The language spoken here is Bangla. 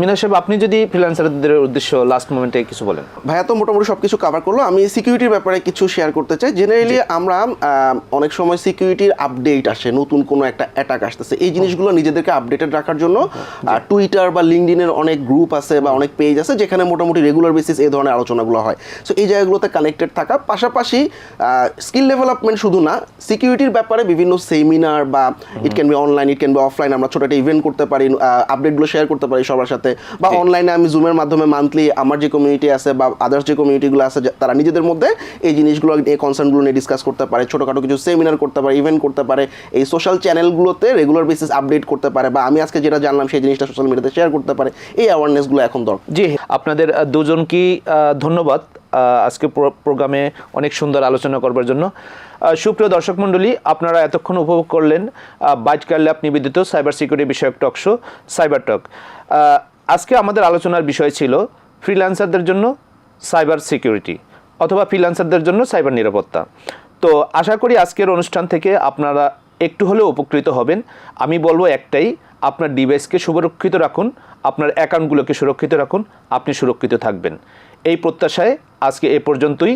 মিনা সাহেব আপনি যদি ফ্রিল্যান্সারদের উদ্দেশ্য লাস্ট মোমেন্টে কিছু বলেন। ভাইয়া তো মোটামুটি সব কিছু কভার করল। আমি সিকিউরিটির ব্যাপারে কিছু শেয়ার করতে চাই। জেনারেলি আমরা অনেক সময় সিকিউরিটির আপডেট আসে নতুন কোনো একটা অ্যাটাক আসতেছে। এই জিনিসগুলো নিজেদেরকে আপডেটেড রাখার জন্য টুইটার বা লিঙ্কডিনের অনেক গ্রুপ আছে বা অনেক পেজ আছে যেখানে মোটামুটি রেগুলার বেসিস এই ধরনের আলোচনাগুলো হয়। সো এই জায়গাগুলোতে কানেক্টেড থাকা। পাশাপাশি স্কিল ডেভেলপমেন্ট শুধু না সিকিউরিটির ব্যাপারে বিভিন্ন সেমিনার বা it can be online it can be offline আমরা ছোট একটা ইভেন্ট করতে পারি আপডেটগুলো শেয়ার করতে পারি সবার সাথে। বা অনলাইনে আমি জুমের মাধ্যমে মান্থলি আমার যে কমিউনিটি আছে বা আদার্স যে কমিউনিটিগুলো আছে তারা নিজেদের মধ্যে এই জিনিসগুলো এই কনসার্নগুলো নিয়ে ডিসকাস করতে পারে ছোটোখাটো কিছু সেমিনার করতে পারে ইভেন্ট করতে পারে এই সোশ্যাল চ্যানেলগুলোতে রেগুলার বেসিস আপডেট করতে পারে বা আমি আজকে যেটা জানলাম সেই জিনিসটা সোশ্যাল মিডিয়াতে শেয়ার করতে পারে এই অ্যাওয়ারনেসগুলো এখন দরকার। জি আপনাদের দুজন কি ধন্যবাদ আজকে প্রোগ্রামে অনেক সুন্দর আলোচনা করবার জন্য। সুপ্রিয় দর্শক মণ্ডলী আপনারা এতক্ষণ উপভোগ করলেন বাইট ল্যাব নিবেদিত সাইবার সিকিউরিটি বিষয়ক টক শো সাইবার টক আজকে আমাদের আলোচনার বিষয় ছিল ফ্রিল্যান্সারদের জন্য সাইবার সিকিউরিটি অথবা ফ্রিল্যান্সারদের জন্য সাইবার নিরাপত্তা। তো আশা করি আজকের অনুষ্ঠান থেকে আপনারা একটু হলেও উপকৃত হবেন। আমি বলব একটাই, আপনার ডিভাইসকে সুরক্ষিত রাখুন, আপনার অ্যাকাউন্টগুলোকে সুরক্ষিত রাখুন, আপনি সুরক্ষিত থাকবেন। এই প্রত্যাশায় আজকে এ পর্যন্তই।